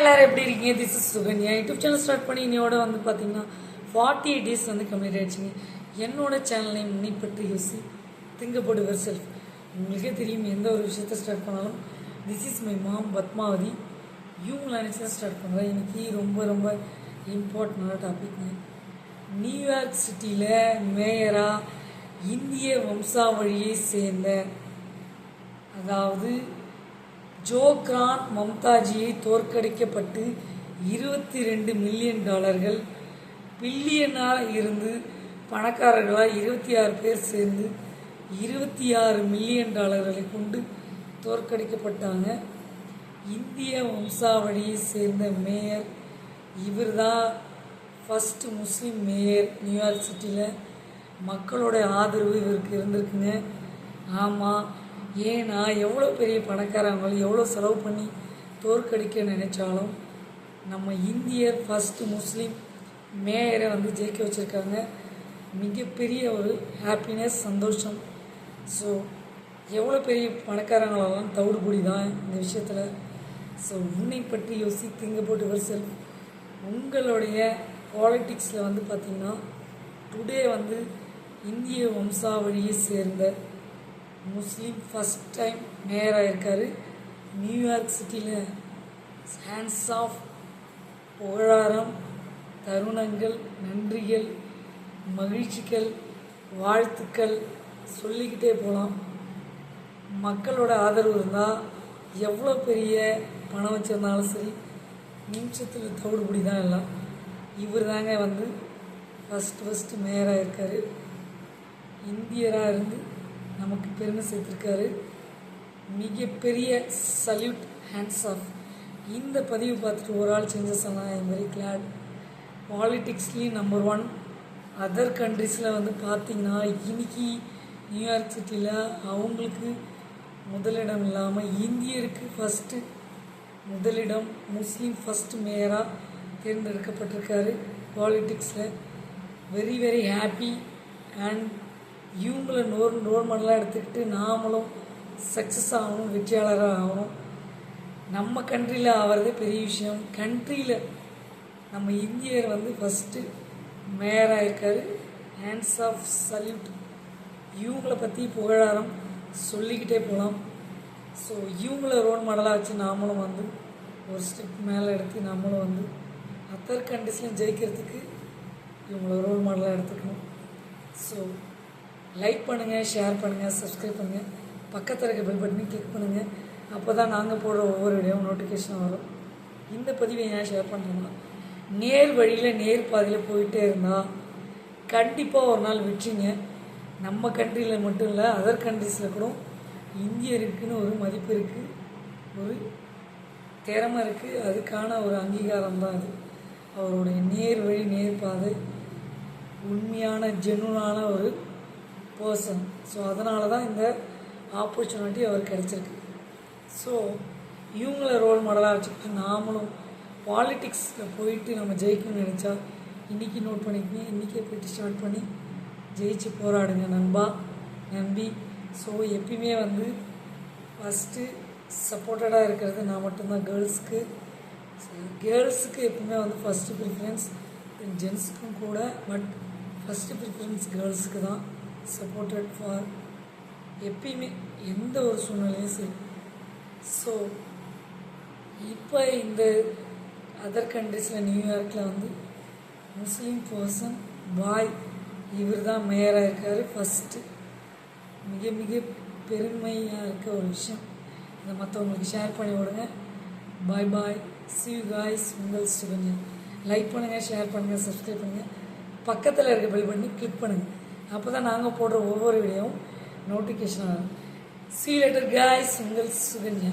எல்லாரும் எப்படி இருக்கீங்க? This is Sukanya YouTube channel start பண்ணி இன்னையோட வந்து பார்த்தீங்கன்னா ஃபார்ட்டி எயிட் டேஸ் வந்து கம்ப்ளீட் ஆயிடுச்சுங்க என்னோட சேனல் நேம் பற்றி யோசி. திங்க செல்ஃப் உங்களுக்கே தெரியும் எந்த ஒரு விஷயத்த ஸ்டார்ட் பண்ணாலும் this is my mom Padmavathi. இவங்களை நினச்சி ஸ்டார்ட் பண்ணுறேன் இன்றைக்கி ரொம்ப ரொம்ப இம்பார்ட்டண்டான டாபிக்ங்க நியூயார்க் சிட்டியில் மேயராக இந்திய வம்சாவழியை சேர்ந்த அதாவது ஜோக்ரான் மம்தாஜியை தோற்கடிக்கப்பட்டு இருபத்தி ரெண்டு மில்லியன் டாலர்கள் பில்லியனாக இருந்து பணக்காரர்களாக இருபத்தி ஆறு பேர் சேர்ந்து இருபத்தி ஆறு மில்லியன் டாலர்களை கொண்டு தோற்கடிக்கப்பட்டாங்க. இந்திய வம்சாவழியை சேர்ந்த மேயர் இவர் தான் ஃபஸ்ட்டு முஸ்லீம் மேயர் நியூயார்க் சிட்டியில் மக்களோட ஆதரவு இவருக்கு இருந்திருக்குங்க. ஆமாம் ஏன்னா எவ்வளோ பெரிய பணக்காரங்களும் எவ்வளோ செலவு பண்ணி தோற்கடிக்க நினைச்சாலும் நம்ம இந்தியர் ஃபஸ்ட்டு முஸ்லீம் மேயரை வந்து ஜெயிக்க வச்சுருக்காங்க மிகப்பெரிய ஒரு ஹாப்பினஸ் சந்தோஷம். ஸோ எவ்வளோ பெரிய பணக்காரங்களெல்லாம் தவிடுபொடி தான் இந்த விஷயத்தில். ஸோ உன்னை பற்றி யோசி திங்க போட்டு வரிசல் உங்களுடைய பாலிட்டிக்ஸில் வந்து பார்த்திங்கன்னா டுடே வந்து இந்திய வம்சாவழியை சேர்ந்த முஸ்லீம் ஃபஸ்ட் டைம் மேயராக இருக்கார் நியூயார்க் சிட்டியில் ஹேண்ட்ஸ் ஆஃப் புகழாரம் தருணங்கள் நன்றிகள் மகிழ்ச்சிகள் வாழ்த்துக்கள் சொல்லிக்கிட்டே போகலாம் மக்களோட ஆதரவு இருந்தால் எவ்வளோ பெரிய பணம் வச்சுருந்தாலும் சரி நிமிஷத்தில் தவிடுபடி தான் எல்லாம். இவர் தாங்க வந்து ஃபஸ்ட்டு ஃபஸ்ட்டு மேயராக இருக்கார் இந்தியராக இருந்து நமக்கு பெருமை சேர்த்துருக்காரு. மிகப்பெரிய சல்யூட் ஹேண்ட்ஸ் ஆஃப் இந்த பதிவு பார்த்துட்டு ஒரு ஆள் செஞ்ச சொன்னால் ஐ வெரி கிளாட் பாலிட்டிக்ஸ்லேயும் நம்பர் ஒன் அதர் கண்ட்ரிஸில் வந்து பார்த்திங்கன்னா இன்னைக்கு நியூயார்க் சிட்டியில் அவங்களுக்கு முதலிடம் இல்லாமல் இந்தியருக்கு ஃபஸ்ட்டு முதலிடம் முஸ்லீம் ஃபஸ்ட்டு மேயராக தேர்ந்தெடுக்கப்பட்டிருக்காரு. பாலிட்டிக்ஸில் வெரி வெரி ஹாப்பி அண்ட் இவங்கள நோர் ரோல் மாடலாக எடுத்துக்கிட்டு நாமளும் சக்ஸஸ் ஆகணும் வெற்றியாளராக ஆகணும். நம்ம கண்ட்ரியில் ஆகிறதே பெரிய விஷயம். கண்ட்ரியில் நம்ம இந்தியர் வந்து ஃபஸ்ட்டு மேயராக இருக்கார் ஹேண்ட்ஸ் ஆஃப் சல்யூட் இவங்களை பற்றி புகழாரம் சொல்லிக்கிட்டே போகலாம் ஸோ இவங்கள ரோல் மாடலாக வச்சு நாமளும் வந்து ஒரு ஸ்டெப் மேலே எடுத்து நம்மளும் வந்து அதர் கண்ட்ரிஸ்லையும் ஜெயிக்கிறதுக்கு இவங்கள ரோல் மாடலாக எடுத்துக்கணும். ஸோ லைக் பண்ணுங்கள் ஷேர் பண்ணுங்கள் சப்ஸ்கிரைப் பண்ணுங்கள் பக்கத்தில் இருக்க பெல் பட்டனையும் கிளிக் பண்ணுங்கள் அப்போ தான் நாங்கள் போடுற ஒவ்வொரு வீடியோவும் நோட்டிஃபிகேஷன் வரும். இந்த பதிவை ஏன் ஷேர் பண்ணுறோம்னா நேர் வழியில் நேர் பாதையில் போயிட்டே இருந்தால் கண்டிப்பாக ஒரு நாள் வெற்றிங்க. நம்ம கண்ட்ரியில் மட்டும் இல்லை அதர் கண்ட்ரீஸில் கூட இந்தியருக்குன்னு ஒரு மதிப்பு இருக்குது ஒரு திறமை இருக்குது அதுக்கான ஒரு அங்கீகாரம் தான் அது. அவருடைய நேர் வழி நேர் பாதை உண்மையான ஜெனுவனான ஒரு பர்சன் ஸோ அதனால தான் இந்த ஆப்பர்ச்சுனிட்டி அவர் கிடச்சிருக்கு. ஸோ இவங்கள ரோல் மாடலாக வச்சுக்கிட்டு நாமளும் பாலிட்டிக்ஸில் போயிட்டு நம்ம ஜெயிக்கணும்னு நினச்சா இன்றைக்கி நோட் பண்ணிக்கங்க இன்றைக்கே போயிட்டு ஸ்டார்ட் பண்ணி ஜெயிச்சு போராடுங்க நண்பா நம்பி. ஸோ எப்பயுமே வந்து ஃபஸ்ட்டு சப்போர்ட்டடாக இருக்கிறது நான் மட்டும்தான் கேர்ள்ஸ்க்கு கேர்ள்ஸுக்கு எப்பவுமே வந்து ஃபஸ்ட்டு ப்ரிஃபரன்ஸ் ஜென்ஸுக்கும் கூட பட் ஃபஸ்ட்டு ப்ரிஃபரன்ஸ் கேர்ள்ஸுக்கு தான். சப்போர்ட்டட் ஃபார் எப்பயுமே எந்த ஒரு சூழ்நிலையும் சரி. ஸோ இப்போ இந்த அதர் கண்ட்ரிஸில் நியூயார்க்கில் வந்து முஸ்லீம் பர்சன் பாய் இவர் தான் மேயராக இருக்கார். ஃபஸ்ட்டு மிக மிக பெருமையாக இருக்க ஒரு விஷயம். இதை மற்றவங்களுக்கு ஷேர் பண்ணி விடுங்க. பாய் பாய் சி காய்ஸ் உங்கள் சுகன்யா. லைக் பண்ணுங்கள் ஷேர் பண்ணுங்கள் சப்ஸ்கிரைப் பண்ணுங்கள் பக்கத்தில் இருக்க பெல் பண்ணி கிளிக் பண்ணுங்கள் அப்போ தான் நாங்கள் போடுற ஒவ்வொரு வீடியோவும் நோட்டிஃபிகேஷன் வரும். சி லெட்டர் காய்ஸ் உங்கள் சுகன்யா.